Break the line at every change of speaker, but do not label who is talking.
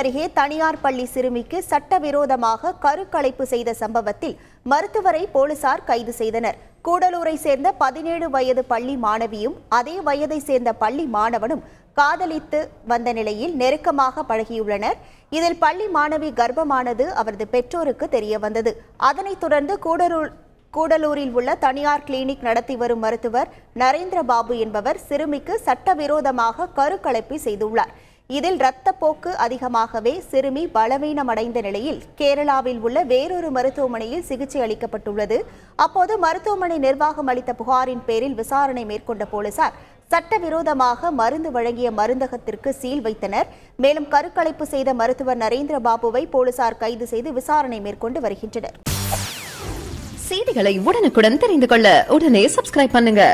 அருகே தனியார் பள்ளி சிறுமிக்கு சட்டவிரோதமாக கருக்கலைப்பு செய்த சம்பவத்தில் மருத்துவரை போலீசார் கைது செய்தனர். கூடலூரை சேர்ந்த பதினேழு வயது பள்ளி மாணவியும் அதே வயதை சேர்ந்த பள்ளி மாணவனும் காதலித்து வந்த நிலையில் நெருக்கமாக பழகியுள்ளனர். இதில் பள்ளி மாணவி கர்ப்பமானது அவரது பெற்றோருக்கு தெரிய வந்தது அதனைத் தொடர்ந்து கூடலூர் கூடலூரில் உள்ள தனியார் கிளினிக் நடத்தி வரும் மருத்துவர் நரேந்திர பாபு என்பவர் சிறுமிக்கு சட்டவிரோதமாக கருக்கலைப்பு செய்துள்ளார். இதில் இரத்தப்போக்கு அதிகமாகவே சிறுமி பலவீனமடைந்த நிலையில் கேரளாவில் உள்ள வேறொரு மருத்துவமனையில் சிகிச்சை அளிக்கப்பட்டுள்ளது. அப்போது மருத்துவமனை நிர்வாகம் அளித்த புகாரின் பேரில் விசாரணை மேற்கொண்ட போலீசார் சட்டவிரோதமாக மருந்து வழங்கிய மருந்தகத்திற்கு சீல் வைத்தனர். மேலும் கருக்கலைப்பு செய்த மருத்துவர் நரேந்திர பாபுவை போலீசார் கைது செய்து விசாரணை மேற்கொண்டு வருகின்றனர்.
செய்திகளை உடனுக்குடன் தெரிந்து கொள்ள உடனே சப்ஸ்கிரைப் பண்ணுங்க.